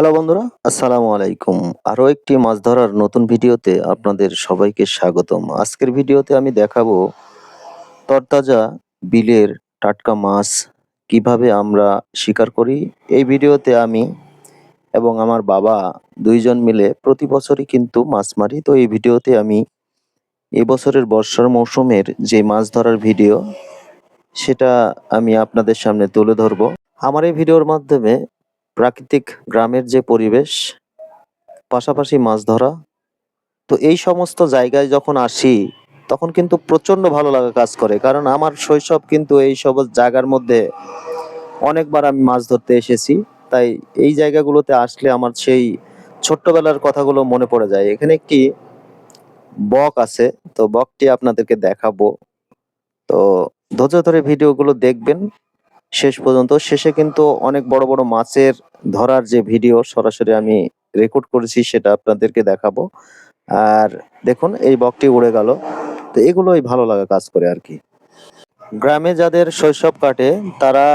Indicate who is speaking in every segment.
Speaker 1: Hello বন্ধুরা, আসসালামু আলাইকুম। আরও একটি মাছ ধরার নতুন ভিডিওতে আপনাদের সবাইকে স্বাগতম। আজকের ভিডিওতে আমি দেখাবো তরতাজা বিলের টাটকা মাছ কীভাবে আমরা শিকার করি। এই ভিডিওতে আমি এবং আমার বাবা দুইজন মিলে প্রতি বছরই কিন্তু মাছ মারি। তো এই ভিডিওতে আমি এবছরের বর্ষার মৌসুমের যে মাছ ধরার ভিডিও, সেটা আমি আপনাদের সামনে তুলে ধরবো। আমার এই ভিডিওর মাধ্যমে প্রাকৃতিক গ্রামের যে পরিবেশ, পাশাপাশি মাছ ধরা, তো এই সমস্ত জায়গায় যখন আসি, তখন কিন্তু প্রচণ্ড ভালো লাগা কাজ করে। কারণ আমার শৈশব কিন্তু এই সব জায়গার মধ্যে অনেকবার আমি মাছ ধরতে এসেছি। তাই এই জায়গাগুলোতে আসলে আমার সেই ছোট্টবেলার কথাগুলো মনে পড়ে যায়। এখানে একটি বক আছে, তো বকটি আপনাদেরকে দেখাবো। তো ধৈর্য ধরে ভিডিওগুলো দেখবেন। শেষ পর্যন্ত। শেষে কিন্তু অনেক বড় বড় মাছের ধরার যে ভিডিও সরাসরি আমি রেকর্ড করেছি, সেটা আপনাদেরকে দেখাবো। আর দেখুন, এই বকটি উড়ে গেল। তো এগুলোই ভালো লাগা কাজ করে আর কি। গ্রামে যাদের শৈশব কাটে, তারা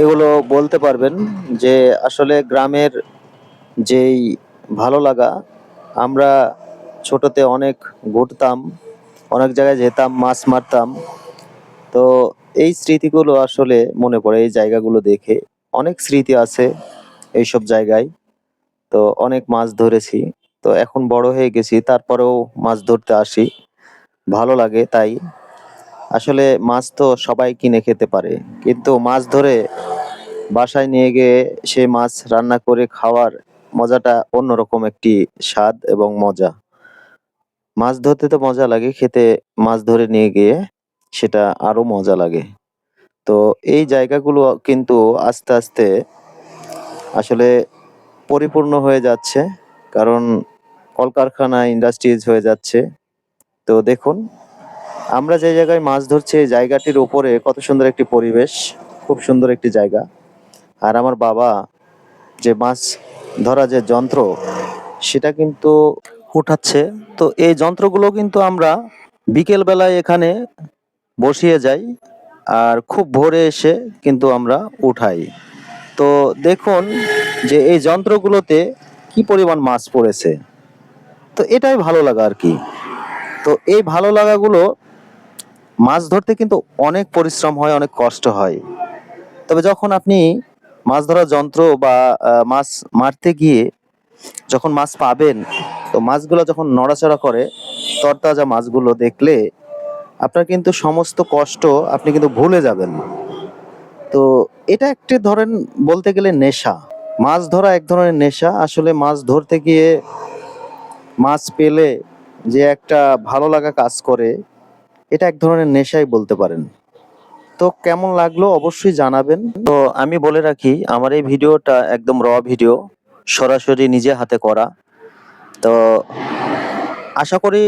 Speaker 1: এগুলো বলতে পারবেন যে আসলে গ্রামের যেই ভালো লাগা, আমরা ছোটতে অনেক ঘুরতাম, অনেক জায়গায় যেতাম, মাছ মারতাম। তো এই স্মৃতিগুলো আসলে মনে পড়ে, এই জায়গাগুলো দেখে। অনেক স্মৃতি আছে এইসব জায়গায়। তো অনেক মাছ ধরেছি। তো এখন বড় হয়ে গেছি, তারপরেও মাছ ধরতে আসি। ভালো লাগে তাই। আসলে মাছ তো সবাই কিনে খেতে পারে। কিন্তু মাছ ধরে বাসায় নিয়ে গিয়ে সেই মাছ রান্না করে খাওয়ার মজাটা অন্যরকম একটি স্বাদ এবং মজা। মাছ ধরতে তো মজা লাগে, খেতে মাছ ধরে নিয়ে গিয়ে। সেটা আরও মজা লাগে। তো এই জায়গাগুলো কিন্তু আস্তে আস্তে আসলে পরিপূর্ণ হয়ে যাচ্ছে, কারণ কলকারখানা ইন্ডাস্ট্রিজ হয়ে যাচ্ছে। তো দেখুন, আমরা যে জায়গায় মাছ ধরছি, এই জায়গাটির উপরে কত সুন্দর একটি পরিবেশ, খুব সুন্দর একটি জায়গা। আর আমার বাবা যে মাছ ধরা যে যন্ত্র, সেটা কিন্তু উঠাচ্ছে। তো এই যন্ত্রগুলো কিন্তু আমরা বিকেল বেলায় এখানে বসিয়ে যাই আর খুব ভোরে এসে কিন্তু আমরা উঠাই। তো দেখুন যে এই যন্ত্রগুলোতে কি পরিমাণ মাছ পড়েছে। তো এটাই ভালো লাগা আর কি। তো এই ভালো লাগাগুলো মাছ ধরতে কিন্তু অনেক পরিশ্রম হয়, অনেক কষ্ট হয়। তবে যখন আপনি মাছ ধরার যন্ত্র বা মাছ মারতে গিয়ে যখন মাছ পাবেন, তো মাছগুলো যখন নড়াচড়া করে তরতাজা মাছগুলো দেখলে আপনার কিন্তু সমস্ত কষ্ট আপনি কিন্তু ভুলে যাবেন তো এটা একটি ধরেন বলতে গেলে নেশা। মাছ ধরা এক ধরনের নেশা। আসলে মাছ ধরতে গিয়ে মাছ পেলে যে একটা ভালো লাগা কাজ করে, এটা এক ধরনের নেশাই বলতে পারেন। তো কেমন লাগল অবশ্যই জানাবেন। তো আমি বলে রাখি, আমার এই ভিডিওটা একদম র ভিডিও, সরাসরি নিজে হাতে করা। তো আশা করি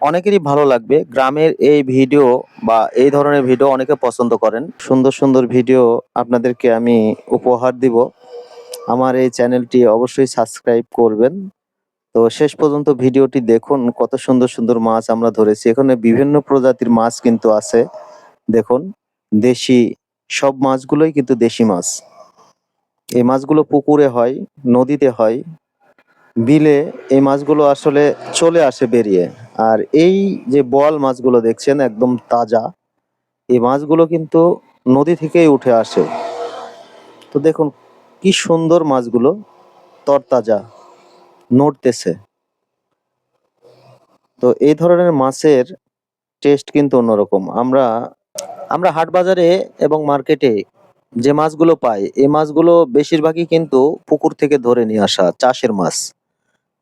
Speaker 1: অনেকেরই ভালো লাগবে। গ্রামের এই ভিডিও বা এই ধরনের ভিডিও অনেকে পছন্দ করেন। সুন্দর সুন্দর ভিডিও আপনাদেরকে আমি উপহার দিব। আমার এই চ্যানেলটি অবশ্যই সাবস্ক্রাইব করবেন। তো শেষ পর্যন্ত ভিডিওটি দেখুন। কত সুন্দর সুন্দর মাছ আমরা ধরেছি। এখানে বিভিন্ন প্রজাতির মাছ কিন্তু আছে। দেখুন, দেশি, সব মাছগুলোই কিন্তু দেশি মাছ। এই মাছগুলো পুকুরে হয়, নদীতে হয়। বিলে এই মাছগুলো আসলে চলে আসে বেরিয়ে। আর এই যে বল মাছগুলো দেখছেন একদম তাজা, এই মাছগুলো কিন্তু নদী থেকেই উঠে আসে। তো দেখুন কি সুন্দর মাছগুলো তরতাজা নড়তেছে। তো এই ধরনের মাছের টেস্ট কিন্তু অন্যরকম। আমরা আমরা হাট বাজারে এবং মার্কেটে যে মাছগুলো পাই, এই মাছগুলো বেশিরভাগই কিন্তু পুকুর থেকে ধরে নিয়ে আসা, চাষের মাছ।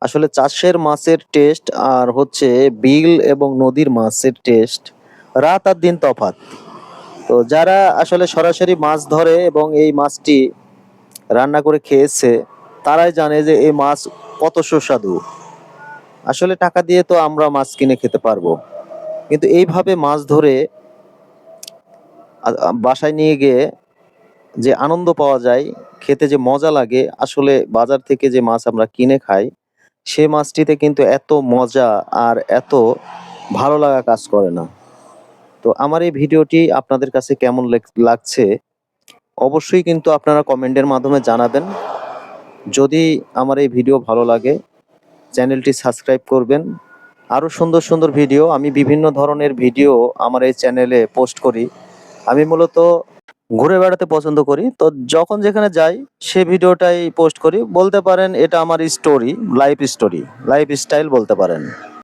Speaker 1: আসলে চাষের মাছের টেস্ট আর হচ্ছে বিল এবং নদীর মাছের টেস্ট রাত আর দিন তফাৎ। তো যারা আসলে সরাসরি মাছ ধরে এবং এই মাছটি রান্না করে খেয়েছে, তারাই জানে যে এই মাছ কত সুস্বাদু। আসলে টাকা দিয়ে তো আমরা মাছ কিনে খেতে পারব। কিন্তু এইভাবে মাছ ধরে বাসায় নিয়ে গিয়ে যে আনন্দ পাওয়া যায়, খেতে যে মজা লাগে, আসলে বাজার থেকে যে মাছ আমরা কিনে খাই সে মাছটিতে কিন্তু এত মজা আর এত ভালো লাগা কাজ করে না। তো আমার এই ভিডিওটি আপনাদের কাছে কেমন লেগ- লাগছে অবশ্যই কিন্তু আপনারা কমেন্টের মাধ্যমে জানাবেন। যদি আমার এই ভিডিও ভালো লাগে, চ্যানেলটি সাবস্ক্রাইব করবেন। আরও সুন্দর সুন্দর ভিডিও, আমি বিভিন্ন ধরনের ভিডিও আমার এই চ্যানেলে পোস্ট করি। আমি মূলত ঘুরে বেড়াতে পছন্দ করি। তো যখন যেখানে যাই, সে ভিডিওটাই পোস্ট করি। বলতে পারেন এটা আমার story life story lifestyle বলতে পারেন।